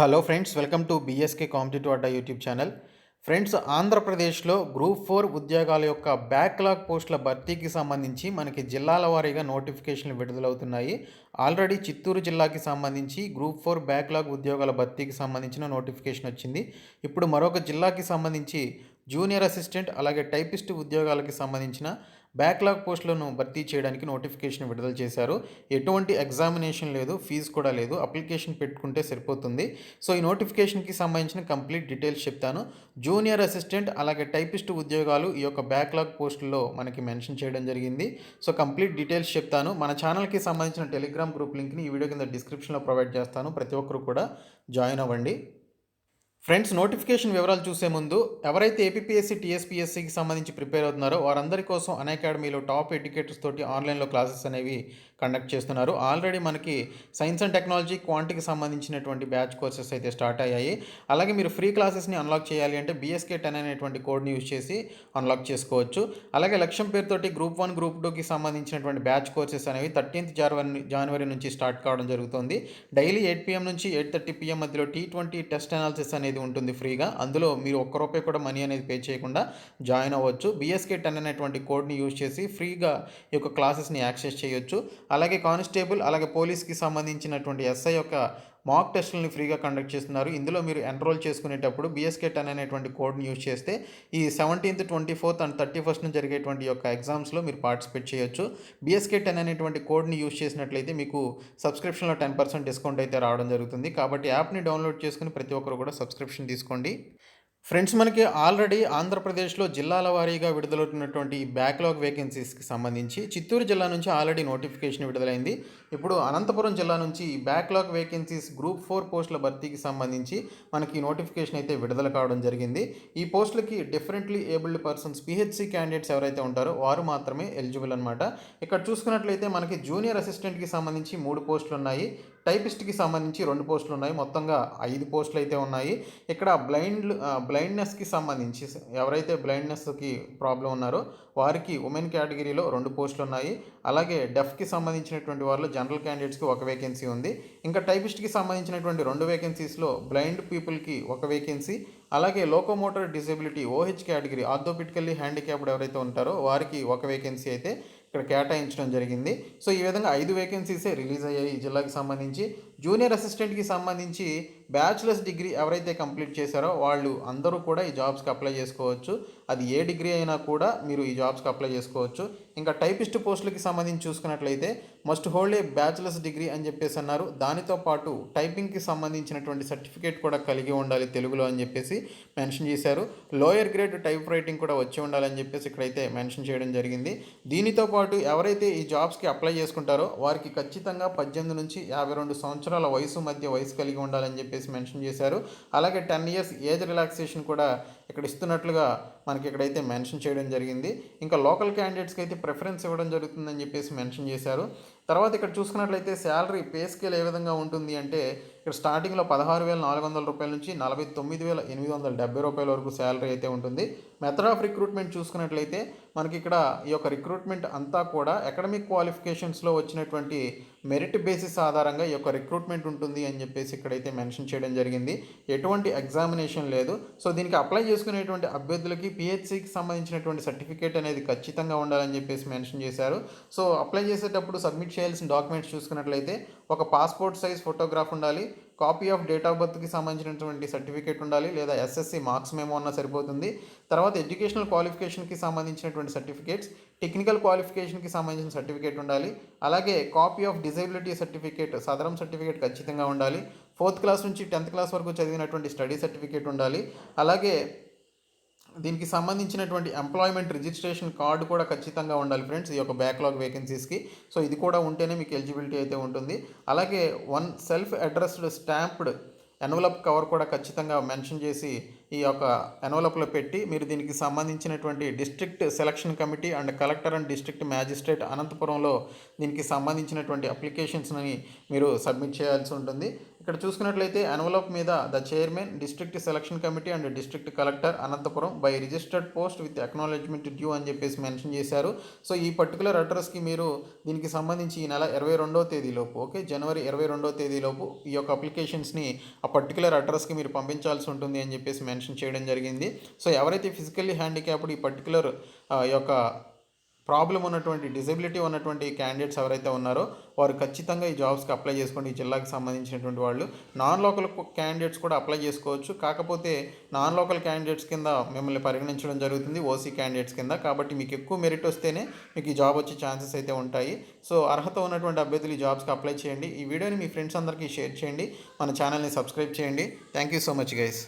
Hello friends welcome to BSK competitive Adda YouTube channel. Friends ఆంధ్రప్రదేశ్లో group four ఉద్యోగాల యొక్క backlog పోస్టుల భర్తీకి సంబంధించి మనకి జిల్లాల వారీగా నోటిఫికేషన్లు విడుదలవుతున్నాయి. ఆల్రెడీ చిత్తూరు జిల్లాకి సంబంధించి గ్రూప్ ఫోర్ బ్యాక్లాగ్ ఉద్యోగాల భర్తీకి సంబంధించిన నోటిఫికేషన్ వచ్చింది. ఇప్పుడు మరొక జిల్లాకి సంబంధించి జూనియర్ అసిస్టెంట్ అలాగే టైపిస్ట్ ఉద్యోగాలకి సంబంధించిన బ్యాక్లాగ్ పోస్టులను భర్తీ చేయడానికి నోటిఫికేషన్ విడుదల చేశారు. ఎటువంటి ఎగ్జామినేషన్ లేదు ఫీజు కూడా లేదు అప్లికేషన్ పెట్టుకుంటే సరిపోతుంది. సో ఈ నోటిఫికేషన్కి సంబంధించిన కంప్లీట్ డీటెయిల్స్ చెప్తాను. జూనియర్ అసిస్టెంట్ అలాగే టైపిస్ట్ ఉద్యోగాలు ఈ యొక్క బ్యాక్లాగ్ పోస్టుల్లో మనకి మెన్షన్ చేయడం జరిగింది. సో కంప్లీట్ డీటెయిల్స్ చెప్తాను. మన ఛానల్కి సంబంధించిన టెలిగ్రామ్ గ్రూప్ లింక్ని ఈ వీడియో కింద డిస్క్రిప్షన్లో ప్రొవైడ్ చేస్తాను. ప్రతి ఒక్కరు కూడా జాయిన్ అవ్వండి. ఫ్రెండ్స్ నోటిఫికేషన్ వివరాలు చూసే ముందు ఎవరైతే ఏపీఎస్సి టీఎస్పీఎస్సికి సంబంధించి ప్రిపేర్ అవుతున్నారో వారందరి కోసం అన్ అకాడమీలో టాప్ ఎడ్యుకేటర్స్ తోటి ఆన్లైన్లో క్లాసెస్ అనేవి కండక్ట్ చేస్తున్నారు. ఆల్రెడీ మనకి సైన్స్ అండ్ టెక్నాలజీ క్వాంటికి సంబంధించినటువంటి బ్యాచ్ కోర్సెస్ అయితే స్టార్ట్ అయ్యాయి. అలాగే మీరు ఫ్రీ క్లాసెస్ని అన్లాక్ చేయాలి అంటే బీఎస్కే టెన్ అనేటువంటి కోడ్ని యూజ్ చేసి అన్లాక్ చేసుకోవచ్చు. అలాగే లక్ష్యం పేరుతోటి గ్రూప్ వన్ గ్రూప్ టూకి సంబంధించినటువంటి బ్యాచ్ కోర్సెస్ అనేవి థర్టీన్త్ జనవరి జనవరి నుంచి స్టార్ట్ కావడం జరుగుతుంది. డైలీ ఎయిట్ పిఎం నుంచి ఎయిట్ థర్టీ పిఎం మధ్యలో టీ ట్వంటీ టెస్ట్ అనాలిసిస్ అనేది ఉంటుంది ఫ్రీగా. అందులో మీరు ఒక్క రూపాయి కూడా మనీ అనేది పే చేయకుండా జాయిన్ అవ్వచ్చు. బీఎస్కే టెన్ అనేటువంటి కోడ్ని యూజ్ చేసి ఫ్రీగా ఈ యొక్క క్లాసెస్ని యాక్సెస్ చేయొచ్చు. అలాగే కానిస్టేబుల్ అలాగే పోలీస్కి సంబంధించినటువంటి ఎస్ఐ యొక్క మాక్ టెస్టులని ఫ్రీగా కండక్ట్ చేస్తున్నారు. ఇందులో మీరు ఎన్రోల్ చేసుకునేటప్పుడు బీఎస్కే టెన్ అనేటువంటి కోడ్ని యూజ్ చేస్తే ఈ seventeenth twenty fourth and thirty first జరిగేటువంటి యొక్క ఎగ్జామ్స్లో మీరు పార్టిసిపేట్ చేయొచ్చు. బీఎస్కే టెన్ అనేటువంటి కోడ్ని యూజ్ చేసినట్లయితే మీకు సబ్స్క్రిప్షన్లో టెన్ పర్సెంట్ డిస్కౌంట్ అయితే రావడం జరుగుతుంది. కాబట్టి యాప్ని డౌన్లోడ్ చేసుకుని ప్రతి ఒక్కరు కూడా సబ్స్క్రిప్షన్ తీసుకోండి. ఫ్రెండ్స్ మనకి ఆల్రెడీ ఆంధ్రప్రదేశ్లో జిల్లాల వారీగా విడుదలవుతున్నటువంటి ఈ బ్యాక్లాగ్ వేకెన్సీస్కి సంబంధించి చిత్తూరు జిల్లా నుంచి ఆల్రెడీ నోటిఫికేషన్ విడుదలైంది. ఇప్పుడు అనంతపురం జిల్లా నుంచి ఈ బ్యాక్లాగ్ వేకెన్సీస్ గ్రూప్ ఫోర్ పోస్టుల భర్తీకి సంబంధించి మనకి నోటిఫికేషన్ అయితే విడుదల కావడం జరిగింది. ఈ పోస్టులకి differently abled persons PHC candidates ఎవరైతే ఉంటారో వారు మాత్రమే ఎలిజిబుల్ అనమాట ఇక్కడ చూసుకున్నట్లయితే మనకి జూనియర్ అసిస్టెంట్కి సంబంధించి మూడు పోస్టులు ఉన్నాయి టైపిస్ట్కి సంబంధించి రెండు పోస్టులు ఉన్నాయి మొత్తంగా ఐదు పోస్టులు అయితే ఉన్నాయి. ఇక్కడ బ్లైండ్ బ్లైండ్నెస్కి సంబంధించి ఎవరైతే బ్లైండ్నెస్కి ప్రాబ్లం ఉన్నారో వారికి ఉమెన్ కేటగిరీలో రెండు పోస్టులు ఉన్నాయి అలాగే డెఫ్కి సంబంధించినటువంటి వారిలో జనరల్ క్యాండిడేట్స్కి ఒక వేకెన్సీ ఉంది. ఇంకా టైపిస్ట్కి సంబంధించినటువంటి రెండు వేకెన్సీస్లో బ్లైండ్ పీపుల్కి ఒక వేకెన్సీ అలాగే locomotor disability OH category orthopaedically handicapped ఎవరైతే ఉంటారో వారికి ఒక వేకెన్సీ అయితే ఇక్కడ కేటాయించడం జరిగింది. సో ఈ విధంగా ఐదు వేకెన్సీసే రిలీజ్ అయ్యాయి ఈ జిల్లాకి సంబంధించి. జూనియర్ అసిస్టెంట్కి సంబంధించి బ్యాచులర్స్ డిగ్రీ ఎవరైతే కంప్లీట్ చేశారో వాళ్ళు అందరూ కూడా ఈ జాబ్స్కి అప్లై చేసుకోవచ్చు. అది ఏ డిగ్రీ అయినా కూడా మీరు ఈ జాబ్స్కి అప్లై చేసుకోవచ్చు. ఇంకా టైపిస్ట్ పోస్టులకి సంబంధించి చూసుకున్నట్లయితే must hold a bachelor's degree అని చెప్పేసి అన్నారు. దానితో పాటు టైపింగ్కి సంబంధించినటువంటి సర్టిఫికేట్ కూడా కలిగి ఉండాలి తెలుగులో అని చెప్పేసి మెన్షన్ చేశారు. లోయర్ గ్రేడ్ టైప్ రైటింగ్ కూడా వచ్చి ఉండాలని చెప్పేసి ఇక్కడైతే మెన్షన్ చేయడం జరిగింది. దీనితో పాటు ఎవరైతే ఈ జాబ్స్కి అప్లై చేసుకుంటారో వారికి ఖచ్చితంగా పద్దెనిమిది నుంచి యాభై రెండు సంవత్సరాల వయసు మధ్య వయసు కలిగి ఉండాలని చెప్పేసి మెన్షన్ చేశారు. అలాగే టెన్ ఇయర్స్ ఏజ్ రిలాక్సేషన్ కూడా ఇక్కడ ఇస్తున్నట్లుగా మనకి ఇక్కడైతే మెన్షన్ చేయడం జరిగింది. ఇంకా లోకల్ క్యాండిడేట్స్కి అయితే ప్రిఫరెన్స్ ఇవ్వడం జరుగుతుందని చెప్పేసి మెన్షన్ చేశారు. తర్వాత ఇక్కడ చూసుకున్నట్లయితే శాలరీ పే స్కేల్ ఏ విధంగా ఉంటుంది అంటే ఇక్కడ స్టార్టింగ్లో పదహారు వేల నాలుగు వందల రూపాయల నుంచి నలభై తొమ్మిది వేల ఎనిమిది వందల డెబ్బై రూపాయల వరకు శాలరీ అయితే ఉంటుంది. మెథడ్ ఆఫ్ రిక్రూట్మెంట్ చూసుకున్నట్లయితే మనకి ఇక్కడ ఈ యొక్క రిక్రూట్మెంట్ అంతా కూడా అకాడమిక్ క్వాలిఫికేషన్స్లో వచ్చినటువంటి మెరిట్ బేసిస్ ఆధారంగా ఈ యొక్క రిక్రూట్మెంట్ ఉంటుంది అని చెప్పేసి ఇక్కడైతే మెన్షన్ చేయడం జరిగింది. ఎటువంటి ఎగ్జామినేషన్ లేదు. సో దీనికి అప్లై చేసుకునేటువంటి అభ్యర్థులకి పిహెచ్సికి సంబంధించినటువంటి సర్టిఫికేట్ అనేది ఖచ్చితంగా ఉండాలని చెప్పేసి మెన్షన్ చేశారు. సో అప్లై చేసేటప్పుడు సబ్మిట్ చేయాల్సిన డాక్యుమెంట్స్ చూసుకున్నట్లయితే ఒక పాస్పోర్ట్ సైజ్ ఫోటోగ్రాఫ్ ఉండాలి కాపీ ఆఫ్ డేట్ ఆఫ్ బర్త్కి సంబంధించినటువంటి సర్టిఫికేట్ ఉండాలి లేదా ఎస్ఎస్సి మార్క్స్ మేమో అన్నా సరిపోతుంది. తర్వాత ఎడ్యుకేషనల్ క్వాలిఫికేషన్కి సంబంధించినటువంటి సర్టిఫికేట్స్ టెక్నికల్ క్వాలిఫికేషన్కి సంబంధించిన సర్టిఫికేట్ ఉండాలి. అలాగే copy of disability certificate Sadarem certificate ఖచ్చితంగా ఉండాలి. ఫోర్త్ క్లాస్ నుంచి టెన్త్ క్లాస్ వరకు చదివినటువంటి స్టడీ సర్టిఫికేట్ ఉండాలి. అలాగే దీనికి సంబంధించినటువంటి ఎంప్లాయ్మెంట్ రిజిస్ట్రేషన్ కార్డు కూడా ఖచ్చితంగా ఉండాలి ఫ్రెండ్స్ ఈ యొక్క బ్యాక్లాగ్ వేకెన్సీస్కి సో ఇది కూడా ఉంటేనే మీకు ఎలిజిబిలిటీ అయితే ఉంటుంది. అలాగే one self addressed stamped envelope cover కూడా ఖచ్చితంగా మెన్షన్ చేసి ఈ యొక్క ఎన్వలప్లో పెట్టి మీరు దీనికి సంబంధించినటువంటి district selection committee and collector and district magistrate అనంతపురంలో దీనికి సంబంధించినటువంటి అప్లికేషన్స్ని మీరు సబ్మిట్ చేయాల్సి ఉంటుంది. ఇక్కడ చూసుకున్నట్లయితే ఎన్వలప్ మీద the chairman district selection committee and district collector Anantapuram by registered post with acknowledgement due అని చెప్పేసి మెన్షన్ చేశారు. సో ఈ పర్టికులర్ అడ్రస్కి మీరు దీనికి సంబంధించి ఈ నెల ఇరవై రెండవ తేదీలోపు ఓకే జనవరి ఇరవై రెండవ తేదీలోపు ఈ యొక్క అప్లికేషన్స్ని ఆ పర్టికులర్ అడ్రస్కి మీరు పంపించాల్సి ఉంటుంది అని చెప్పేసి మెన్షన్ చేయడం జరిగింది. సో ఎవరైతే ఫిజికల్లీ హ్యాండిక్యాప్డ్ ఈ పర్టికులర్ యొక్క ప్రాబ్లం ఉన్నటువంటి డిజబిలిటీ ఉన్నటువంటి క్యాండిడేట్స్ ఎవరైతే ఉన్నారో వారు ఖచ్చితంగా ఈ జాబ్స్కి అప్లై చేసుకోండి. ఈ జిల్లాకి సంబంధించినటువంటి వాళ్ళు. నాన్ లోకల్ క్యాండిడేట్స్ కూడా అప్లై చేసుకోవచ్చు. కాకపోతే నాన్ లోకల్ క్యాండిడేట్స్ కింద మిమ్మల్ని పరిగణించడం జరుగుతుంది ఓసీ క్యాండిడేట్స్ కింద. కాబట్టి మీకు ఎక్కువ మెరిట్ వస్తేనే మీకు ఈ జాబ్ వచ్చే ఛాన్సెస్ అయితే ఉంటాయి. సో అర్హత ఉన్నటువంటి అభ్యర్థులు ఈ జాబ్స్కి అప్లై చేయండి. ఈ వీడియోని మీ ఫ్రెండ్స్ అందరికీ షేర్ చేయండి. మన ఛానల్ని సబ్స్క్రైబ్ చేయండి. Thank you so much guys